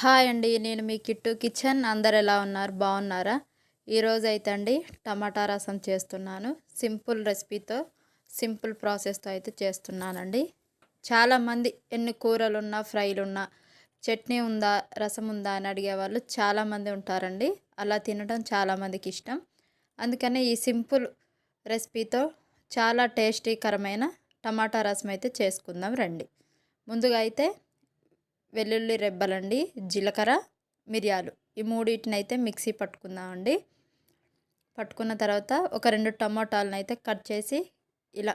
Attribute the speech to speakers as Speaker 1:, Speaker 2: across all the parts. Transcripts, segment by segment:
Speaker 1: Hi అండి నేను మీ kit kitchen. అందరు ఎలా ఉన్నారు? బాగున్నారా? ఈరోజు అయితే అండి టమాటా రసం చేస్తున్నాను. సింపుల్ రెసిపీతో సింపుల్ ప్రాసెస్తో అయితే చేస్తున్నానండి. చాలామంది ఎన్ని కూరలు ఉన్నా ఫ్రైలు ఉన్నా చట్నీ ఉందా రసం ఉందా అని అడిగే వాళ్ళు చాలామంది ఉంటారండి. అలా తినడం చాలామందికి ఇష్టం. అందుకనే ఈ సింపుల్ రెసిపీతో చాలా టేస్టీకరమైన టమాటా రసం అయితే చేసుకుందాం రండి. ముందుగా అయితే వెల్లుల్లి రెబ్బలండి జీలకర్ర మిరియాలు. ఈ మూడింటిని అయితే మిక్సీ పట్టుకుందామండి. పట్టుకున్న తర్వాత ఒక రెండు టమాటాలను అయితే కట్ చేసి ఇలా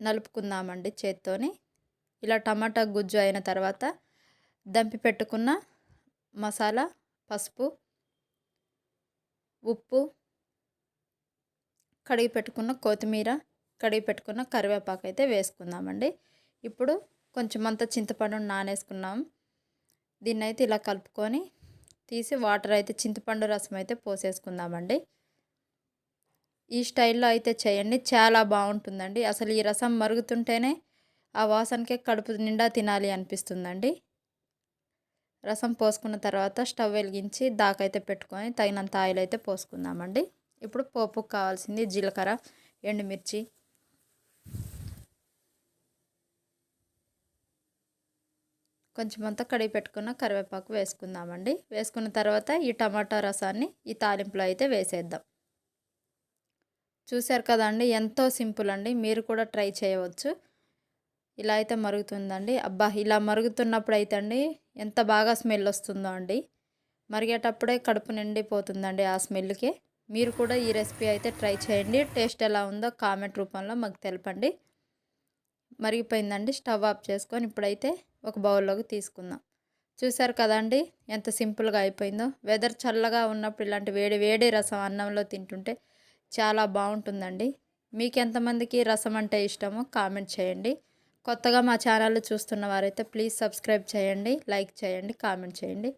Speaker 1: నలుపుకుందామండి చేత్తోని. ఇలా టమాటా గుజ్జు అయిన తర్వాత దంపి పెట్టుకున్న మసాలా పసుపు ఉప్పు కడిగి పెట్టుకున్న కొత్తిమీర కడిగి పెట్టుకున్న కరివేపాకు అయితే వేసుకుందామండి. ఇప్పుడు కొంచెం అంత చింతపండు నానేసుకున్నాం. దీన్ని అయితే ఇలా కలుపుకొని తీసి వాటర్ అయితే చింతపండు రసం అయితే పోసేసుకుందామండి. ఈ స్టైల్లో అయితే చేయండి చాలా బాగుంటుందండి. అసలు ఈ రసం మరుగుతుంటేనే ఆ వాసనకే కడుపు నిండా తినాలి అనిపిస్తుందండి. రసం పోసుకున్న తర్వాత స్టవ్ వెలిగించి దాకైతే పెట్టుకొని తగినంత ఆయిల్ అయితే పోసుకుందామండి. ఇప్పుడు పోపుకు కావాల్సింది జీలకర్ర ఎండుమిర్చి కొంచెం అంతా కడిగి పెట్టుకున్న కరివేపాకు వేసుకుందామండి. వేసుకున్న తర్వాత ఈ టమాటా రసాన్ని ఈ తాలింపులో అయితే వేసేద్దాం. చూశారు కదండి ఎంతో సింపుల్ అండి. మీరు కూడా ట్రై చేయవచ్చు. ఇలా అయితే మరుగుతుందండి. అబ్బా ఇలా మరుగుతున్నప్పుడు అయితే అండి ఎంత బాగా స్మెల్ వస్తుందో అండి. మరిగేటప్పుడే కడుపు నిండిపోతుందండి ఆ స్మెల్కి. మీరు కూడా ఈ రెసిపీ అయితే ట్రై చేయండి. టేస్ట్ ఎలా ఉందో కామెంట్ రూపంలో మాకు తెలపండి. మరిగిపోయిందండి. స్టవ్ ఆఫ్ చేసుకొని ఇప్పుడైతే ఒక బౌల్లోకి తీసుకుందాం. చూసారు కదండి ఎంత సింపుల్గా అయిపోయిందో. వెదర్ చల్లగా ఉన్నప్పుడు ఇలాంటి వేడి వేడి రసం అన్నంలో తింటుంటే చాలా బాగుంటుందండి. మీకు ఎంతమందికి రసం అంటే ఇష్టమో కామెంట్ చేయండి. కొత్తగా మా ఛానల్ చూస్తున్న వారైతే ప్లీజ్ సబ్స్క్రైబ్ చేయండి లైక్ చేయండి కామెంట్ చేయండి.